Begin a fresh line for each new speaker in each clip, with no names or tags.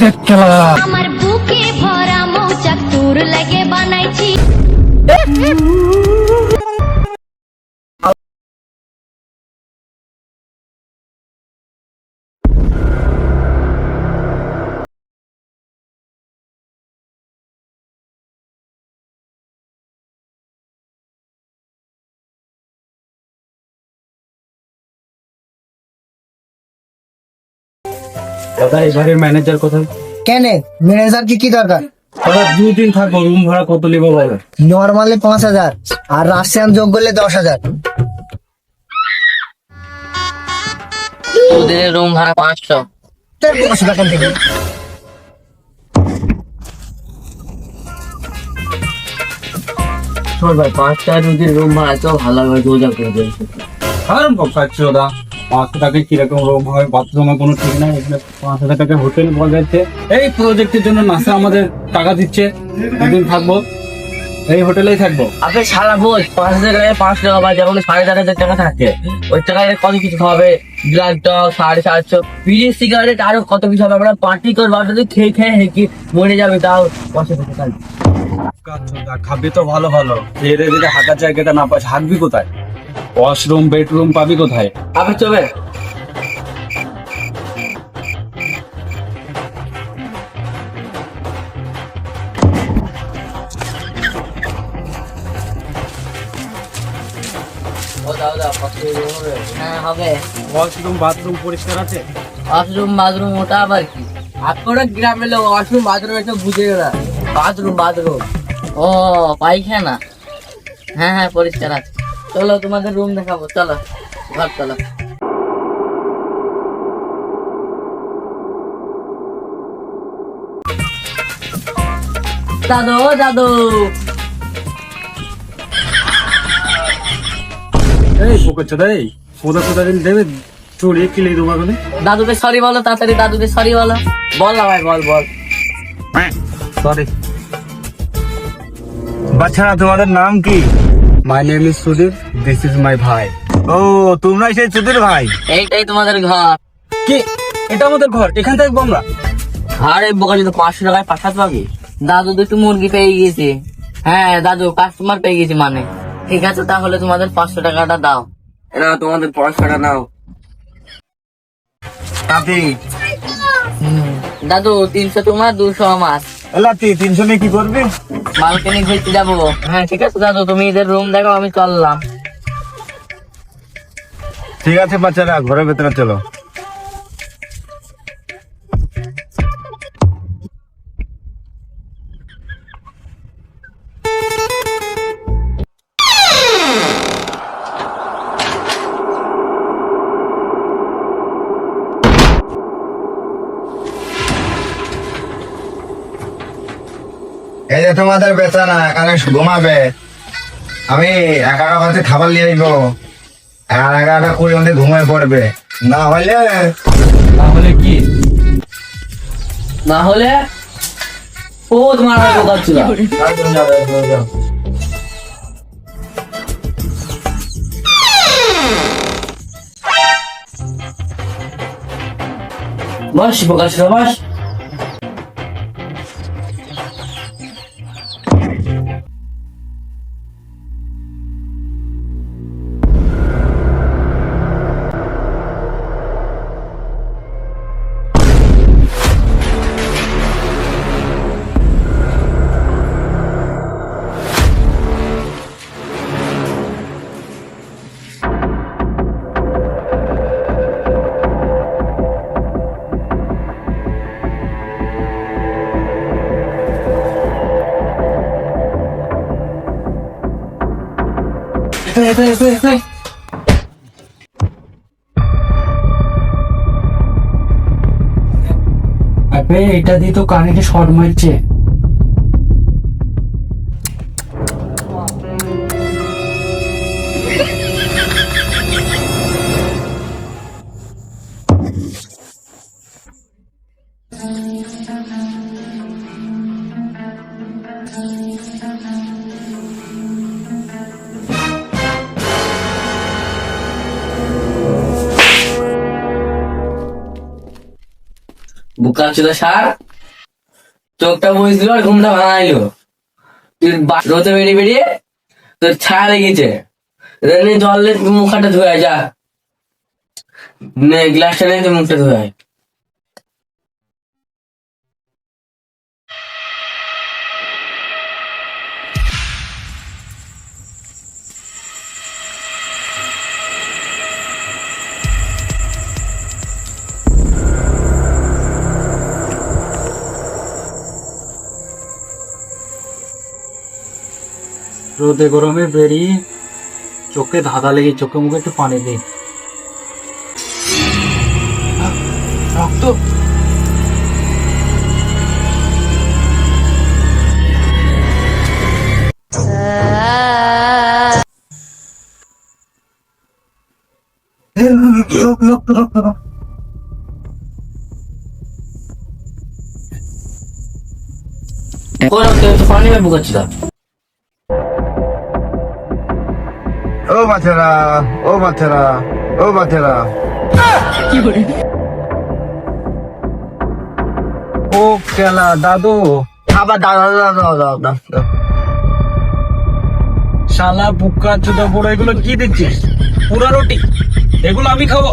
দেখ খেলা
আমার বুকে ভরা মৌচাক তোর লাগে বানাইছি।
দাদা এই বাড়ির ম্যানেজার কোথায়?
কেন? ম্যানেজার কি কি দরকার?
দাদা দুদিন থাকব রুম ভাড়া কত নিবো বলো?
নর্মালি পাঁচ হাজার আর রাশিয়ান যোগ করলে দশ হাজার।
দুদিনের রুম ভাড়া পাঁচশো।
পাঁচশো টাকা থেকে
ভাই পাঁচটা রুম ভাড়া তো ভালো হবে রোজা করে দিয়েছে
কারণ পাচ্ছি ওদা পাঁচশো টাকায় কীরকম রুম হবে বাথরুমে কোনো ঠিক নাই এখানে পাঁচ হাজার টাকা হোটেল পাওয়া যাচ্ছে। এই প্রজেক্টের জন্য নাসা আমাদের টাকা দিচ্ছে দুদিন থাকব। এই হোটেলেই থাকব।
আপনি সারা বোঝ পাঁচ হাজার টাকায় পাঁচশো টাকা বা যেমন সাড়ে চার হাজার টাকা থাকে। ওই টাকায় কত কিছু খাবে ব্লাড টক সাড়ে সাতশো। বিড়ি সিগারেট আরও কত কিছু হবে? আমরা পার্টি করব আপনার যদি খেয়ে খেয়ে হেঁকে মরে যাবে তাও পয়সা থেকে থাকবে
খাবি তো ভালো ভালো। দিয়ে যদি হাঁটার জায়গাটা না পাস হাঁটবি কোথায়? ওয়াশরুম বেডরুম পাবি কোথায়?
আপনি চলবে ও দাও দাও কত হবে? হ্যাঁ হবে।
ওয়াশরুম বাথরুম পরিষ্কার আছে?
ওয়াশরুম বাথরুম ওটা আবার কি? আপনারা গ্রামের লোক ওয়াশরুম বাথরুম বুঝে না। Bathroom bathroom. ও পায়খানা। হ্যাঁ হ্যাঁ পরিষ্কার আছে। চলো তোমাদের রুম দেখাবো চলো ঘর চলো। দাদু ও দাদু
এই পোকাচ্ছো দিন দেবে চড়িয়ে কিলে দেবো ওখানে
দাদুকে সরি বলো তাড়াতাড়ি দাদুকে সরি বলো। বল না ভাই বল বল।
সরি বাচ্চারা তোমাদের নাম কি? My name is Sudhir this is my ভাই ও তোমরাই সেই সুধীর ভাই।
এইটাই তোমাদের ঘর।
কি? এটা আমাদের ঘর? এখান থেকে আমরা
আরে বোকা যদি পাঁচশো টাকায় পাঠাতে পারবি দাদু দুটো মুরগি পেয়ে গেছে হ্যাঁ দাদু কাস্টমার পেয়ে গেছি মানে। ঠিক আছে তাহলে তোমাদের পাঁচশো টাকাটা দাও। না তোমাদের পয়সাটা নাও।
তাতে
দাদু তিনশো তোমার দুশো আমার।
এলাতি তিনশো নিয়ে কি করবি?
মালকানি ঘুরতে যাব। হ্যাঁ ঠিক আছে দাদু তুমি এদের রুম দেখো আমি চললাম।
ঠিক আছে বাচ্চারা ঘরের ভেতরে চলো।
যে তোমাদের বেচানা এখানে ঘুমাবে। আমি এগারো বাজে খাবার নিয়ে আসব আর এগারোটা কুড়ি মধ্যে ঘুমিয়ে পড়বে। না হলে
তাহলে কি?
না হলে ও তোমার বোকা ছিল বস
কই এটা দিয়ে তো কারেন্টে শর্ট মারছে Thank you.
বুকা ছিল সার। চোখটা বসেছিল আর ঘুমটা ভাঙাইলো তুই রোদে বেরিয়ে বেরিয়ে তোর ছায়া লেগেছে। জল মুখটা ধুয়ে যা। গ্লাসটা নেই তুই মুখটা ধুয়ে
রোদে গরমে বেরিয়ে চোখে ধাঁধা লেগে চোখে মুখে একটু পানি দিই। রক্ত?
কই রক্ত? একটু পানি হবে বুকা ছিল
ও বাচ্চারা ও বাচ্চারা ও বাচ্চারা
ও কেলা দাদু,
আবার দাদা দাদা দাদা দাদা
শালা বুকা চুদা বড় এগুলো কি দিচ্ছিস? পুরা রুটি, এগুলো আমি খাব।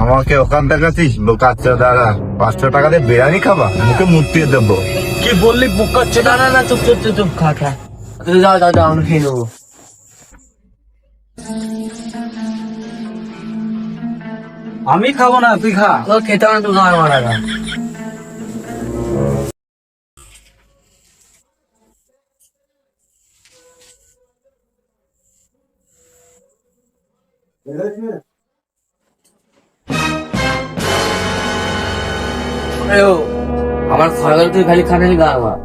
আমাকে ওখান দিস বোকাচ্ছা দাদা পাঁচশো টাকা দিয়ে বিরিয়ানি খাবা, মুখে মুতিয়ে দেবো।
কি বললি, বুকা চুদা
না, চুপ চুপ চুপ খা খা। যাও যাও যাও আমরা খেয়ে নেব।
আমি খাব না তুই খা।
তোর খেতে হবে তুই গান মারা খা ও, আমার খরগল তুই খালি খানে গা আমার।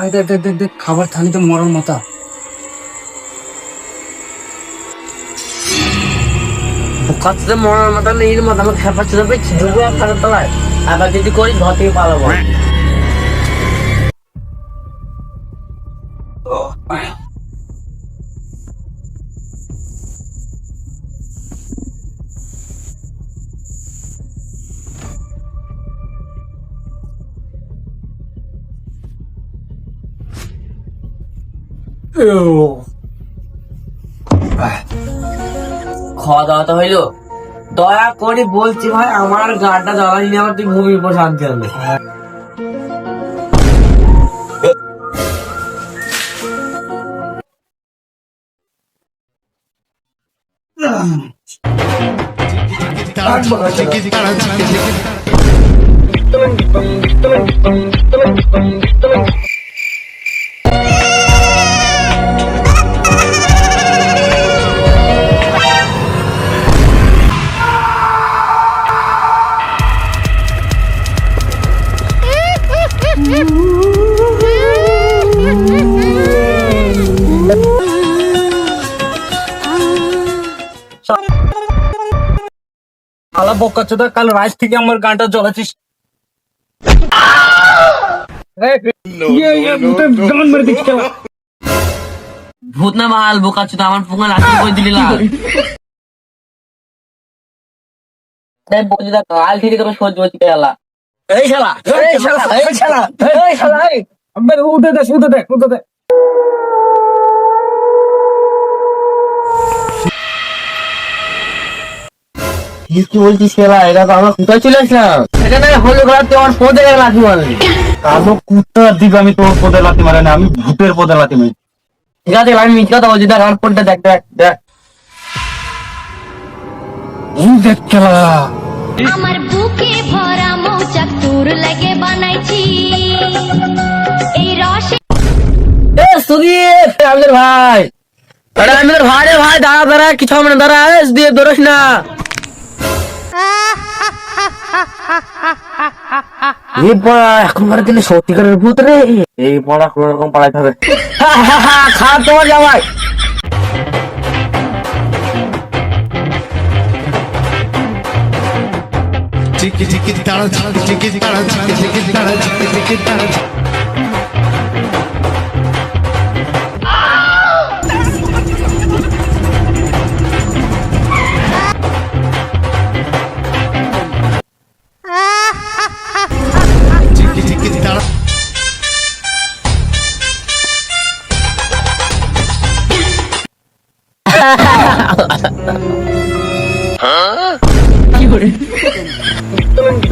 ভাই, দেখ দেখ দেখ দেখ, খাবার থালিতে মরার মাথা
কাছে মরার মাথা নেই মাথা আমার খেপা ছিল ঢুকবো আপনার তলায়। আবার যদি করি, ঘর থেকে পালাবো। খাওয়া দাওয়া তো হইল। দয়া করে বলছি ভাই, আমার গাটা জ্বালানি আমার তুই ভূমির উপর শান্তি হবে।
শালা বক্কা চোদা কাল রাত থেকে আমার গানটা জ্বলাচ্ছিস। ইয়ে, ইয়ে, ভূতে
না মাল বোকা চুদা আমার লাঠি করে দিলি লাল। বকুচিদা কাল থেকে তোকে সহ্য করছি গেলা এই শালা এই শালা এই শালা এই শালা এই।
আবে, উঠে দে উঠে দে উঠে দে।
কি বলছিস খেলা এটা তো আমরা কোথায় চলে আসলাম? হলো তুই আমার পদে লাঠি মারলি
কালো কুত্তা দিবে আমি তোর পদে লাতি মারে না আমি ভূতের পদে লাতি মারি।
ঠিক আছে আমি মিথ্যা কথা বলছি দেখ আমার ফোনটা দেখ দেখ দেখ।
দেখ খেলা
আমার বুকে ভরা
ভাই। আরে আমাদের কিছু হবে দাঁড়া দিয়ে দৌড়স না। এখনকার দিনে সত্যিকারের ভূত রে। এই পড়া কোন রকম পালাইতে হবে। খা তোমার জামাই।
Tiki tiki tara tara tiki tara tiki tiki tara tiki tiki tara Tiki tiki tara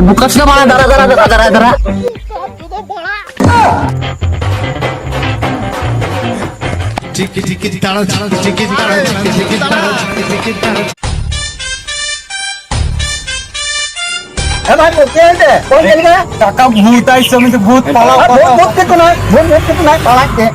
বুকাস না মারা দাঁড়া দাঁড়া দাঁড়া দাঁড়া দাঁড়া
tiki tiki tara tara tiki tara tiki tiki tara tiki tiki tara
টাকা ভূত আইছে আমি তো ভূত পালাও পালাও।
পালাচ্ছে